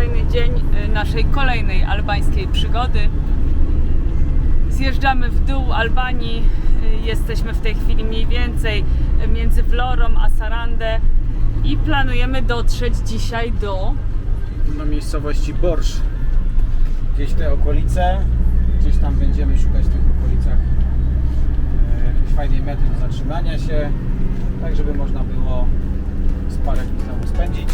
kolejny dzień y, naszej kolejnej albańskiej przygody. Zjeżdżamy w dół Albanii. Y, Jesteśmy w tej chwili mniej więcej y, między Vlorą a Sarande i planujemy dotrzeć dzisiaj do miejscowości Borsz. Gdzieś te okolice, gdzieś tam będziemy szukać w tych okolicach e, jakiejś fajnej mety do zatrzymania się, tak żeby można było z parę dni tam spędzić.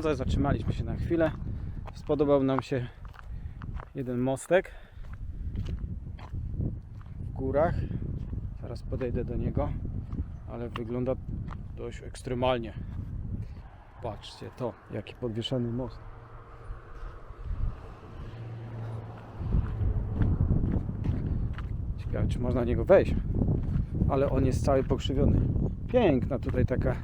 Drodze zatrzymaliśmy się na chwilę. Spodobał nam się jeden mostek w górach. Zaraz podejdę do niego, ale wygląda dość ekstremalnie. Patrzcie to, jaki podwieszony most. Ciekawe, czy można na niego wejść. Ale on jest cały pokrzywiony. Piękna tutaj taka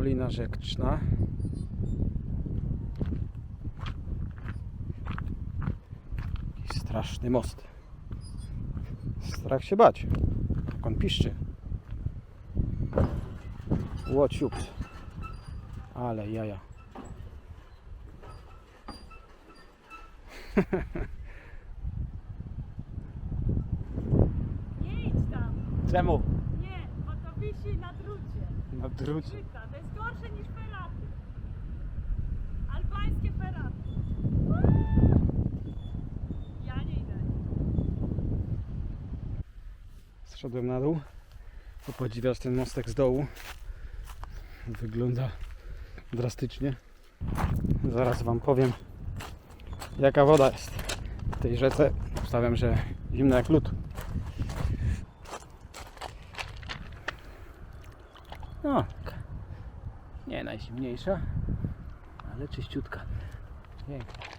Dolina Rzeczna. Jakiś straszny most. Strach się bać. Jak on piszczy. Łociup. Ale jaja. Nie idź tam! Czemu? Nie, bo to wisi na drucie. Na drucie. Zszedłem na dół. To podziwiasz ten mostek z dołu. Wygląda drastycznie. Zaraz Wam powiem, jaka woda jest w tej rzece. Stawiam, że zimna jak lód. No, nie najzimniejsza, ale czyściutka. Piękna.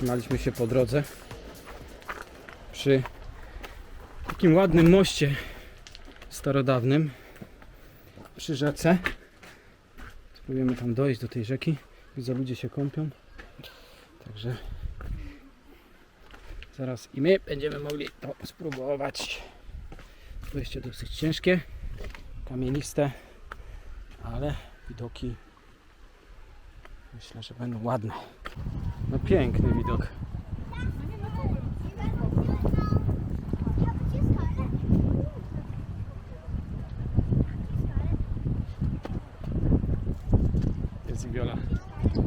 Zatrzymaliśmy się po drodze przy takim ładnym moście starodawnym przy rzece. Spróbujemy tam dojść do tej rzeki. Widzę, ludzie się kąpią. Także zaraz i my będziemy mogli to spróbować. Wejście dosyć ciężkie, kamieniste, ale widoki myślę, że będą ładne. No piękny widok. Jest i Wiola.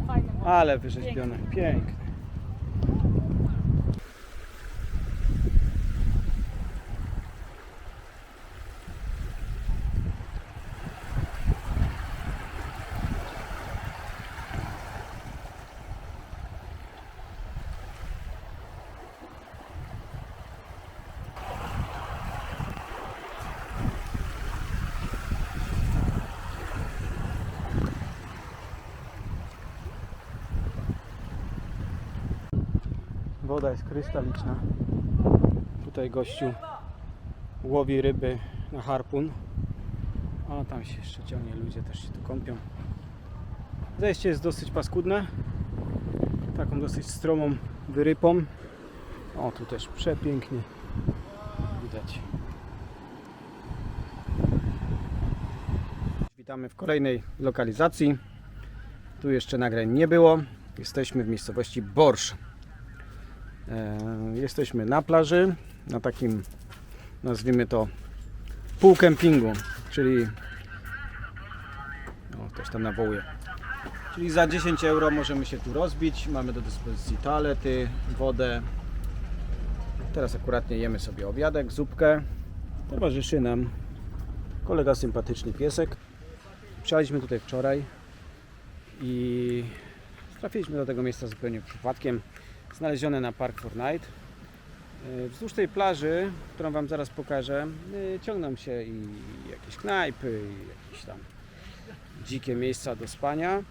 Fajne. Ale wyrzeźbione. Piękne. Woda jest krystaliczna. Tutaj gościu łowi ryby na harpun. O, tam się jeszcze ciągnie, ludzie też się tu kąpią. Zejście jest dosyć paskudne. Taką dosyć stromą wyrypą. O, tu też przepięknie widać. Witamy w kolejnej lokalizacji. Tu jeszcze nagrań nie było. Jesteśmy w miejscowości Borsz. E, Jesteśmy na plaży, na takim nazwijmy to półkempingu, czyli o, ktoś tam nawołuje. Czyli za 10 euro możemy się tu rozbić. Mamy do dyspozycji toalety, wodę. Teraz akuratnie jemy sobie obiadek, zupkę. Towarzyszy nam kolega sympatyczny piesek. Przyjechaliśmy tutaj wczoraj i trafiliśmy do tego miejsca zupełnie przypadkiem. Znalezione na Park for Night. E, Wzdłuż tej plaży, którą Wam zaraz pokażę, e, ciągną się i jakieś knajpy, i jakieś tam dzikie miejsca do spania,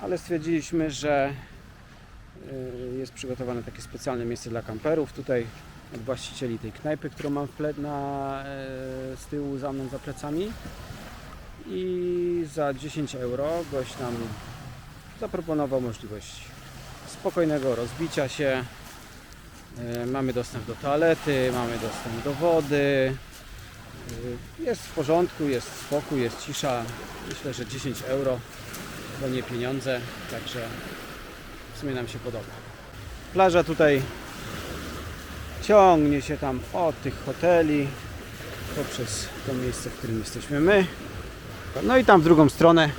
ale stwierdziliśmy, że e, jest przygotowane takie specjalne miejsce dla kamperów. Tutaj od właścicieli tej knajpy, którą mam w na, z tyłu za mną za plecami. I za 10 euro gość nam zaproponował możliwość spokojnego rozbicia się. E, Mamy dostęp do toalety, mamy dostęp do wody. E, Jest w porządku, jest spokój, jest cisza. Myślę, że 10 euro to nie pieniądze, także w sumie nam się podoba. Plaża tutaj ciągnie się tam od tych hoteli poprzez to miejsce, w którym jesteśmy my. No i tam w drugą stronę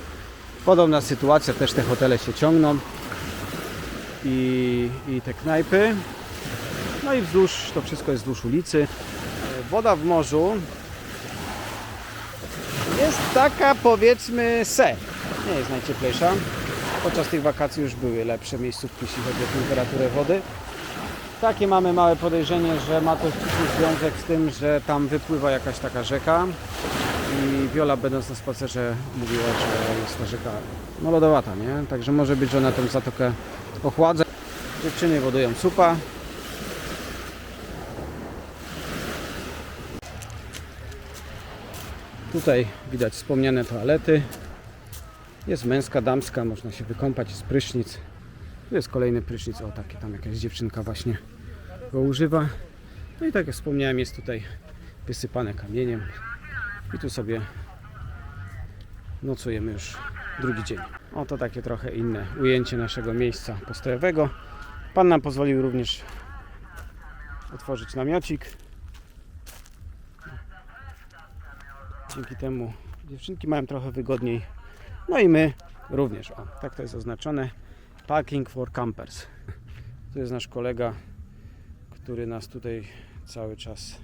podobna sytuacja, też te hotele się ciągną i, i te knajpy. No i wzdłuż, to wszystko jest wzdłuż ulicy. Woda w morzu jest taka powiedzmy se. Nie jest najcieplejsza. Podczas tych wakacji już były lepsze miejscówki, jeśli chodzi o temperaturę wody. Takie mamy małe podejrzenie, że ma to związek z tym, że tam wypływa jakaś taka rzeka i Wiola będąc na spacerze mówiła, że jest ta rzeka no lodowata, nie? Także może być, że ona tę zatokę ochładza. Dziewczyny wodują supa. Tutaj widać wspomniane toalety. Jest męska, damska, można się wykąpać, jest prysznic. Tu jest kolejny prysznic, o takie tam jakaś dziewczynka właśnie go używa. No i tak jak wspomniałem, jest tutaj wysypane kamieniem. I tu sobie nocujemy już drugi dzień. Oto takie trochę inne ujęcie naszego miejsca postojowego. Pan nam pozwolił również otworzyć namiocik. Dzięki temu dziewczynki mają trochę wygodniej. No i my również. O, tak to jest oznaczone. Parking for campers. To jest nasz kolega, który nas tutaj cały czas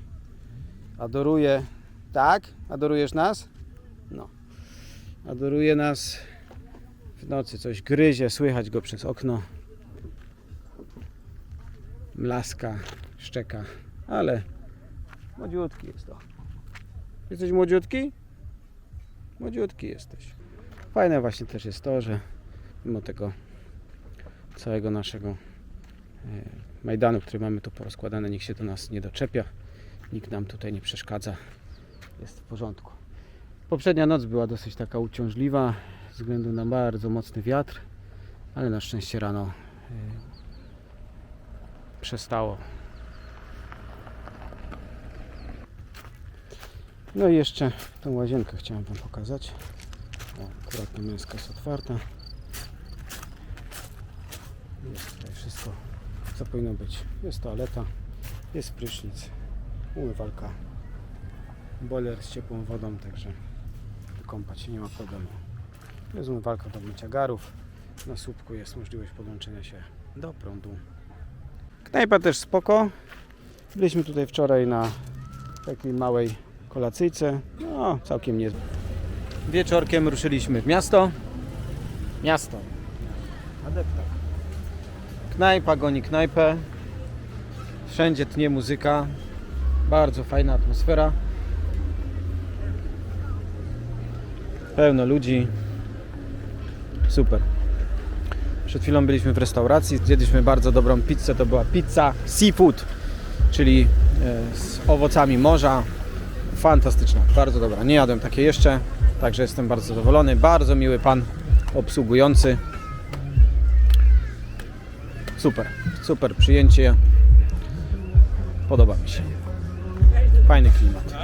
adoruje. Tak? Adorujesz nas? No. Adoruje nas w nocy. Coś gryzie, słychać go przez okno. Mlaska, szczeka, ale młodziutki jest to. Jesteś młodziutki? Młodziutki jesteś. Fajne właśnie też jest to, że mimo tego całego naszego e, Majdanu, który mamy tu porozkładane, nikt się do nas nie doczepia, nikt nam tutaj nie przeszkadza, jest w porządku. Poprzednia noc była dosyć taka uciążliwa ze względu na bardzo mocny wiatr, ale na szczęście rano e, przestało. No i jeszcze tą łazienkę chciałem Wam pokazać. Akurat ta męska jest otwarta. Jest tutaj wszystko, co powinno być. Jest toaleta, jest prysznic, umywalka, boiler z ciepłą wodą, także wykąpać się nie ma problemu. Jest umywalka do mycia garów. Na słupku jest możliwość podłączenia się do prądu. Knajpa też spoko. Byliśmy tutaj wczoraj na takiej małej kolacyjce. No, całkiem nie. Wieczorkiem ruszyliśmy w miasto. Miasto. Adepta. Knajpa goni knajpę. Wszędzie tnie muzyka. Bardzo fajna atmosfera. Pełno ludzi. Super. Przed chwilą byliśmy w restauracji, zjedliśmy bardzo dobrą pizzę. To była pizza seafood, czyli e, z owocami morza. Fantastyczna, bardzo dobra. Nie jadłem takiej jeszcze, także jestem bardzo zadowolony. Bardzo miły pan obsługujący. Super, super przyjęcie. Podoba mi się. Fajny klimat.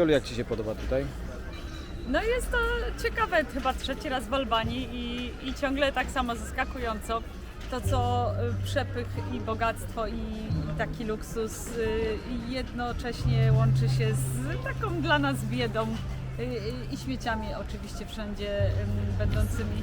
Wiolu, jak Ci się podoba tutaj? No jest to ciekawe, chyba trzeci raz w Albanii i, i ciągle tak samo zaskakująco. To, co y, przepych i bogactwo i, taki luksus y, jednocześnie łączy się z taką dla nas biedą y, i śmieciami oczywiście wszędzie ym, będącymi.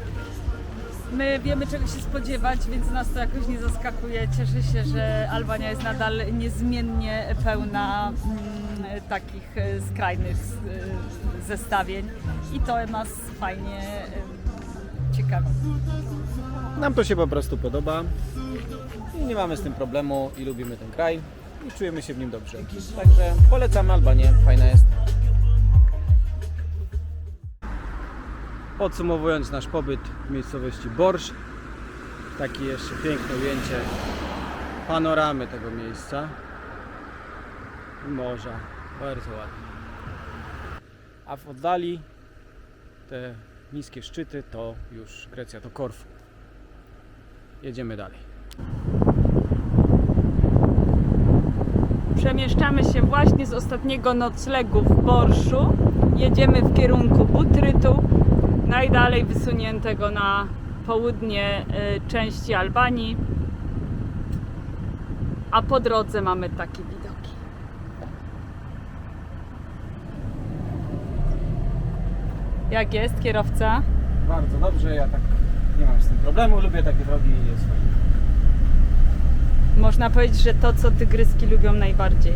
My wiemy czego się spodziewać, więc nas to jakoś nie zaskakuje. Cieszę się, że Albania jest nadal niezmiennie pełna mm, takich e, skrajnych e, zestawień i to nas fajnie e, ciekawi. Nam to się po prostu podoba i nie mamy z tym problemu i lubimy ten kraj i czujemy się w nim dobrze. Także polecamy Albanię, fajna jest. Podsumowując nasz pobyt w miejscowości Borsz, takie jeszcze piękne ujęcie panoramy tego miejsca i morza, bardzo ładnie. A w oddali te niskie szczyty to już Grecja, to Korfu. Jedziemy dalej. Przemieszczamy się właśnie z ostatniego noclegu w Borszu. Jedziemy w kierunku Butrytu, najdalej wysuniętego na południe e, części Albanii. A po drodze mamy takie widoki. Jak jest kierowca? Bardzo dobrze, ja tak nie mam z tym problemu, lubię takie drogi i jest fajnie. Można powiedzieć, że to, co tygryski lubią najbardziej.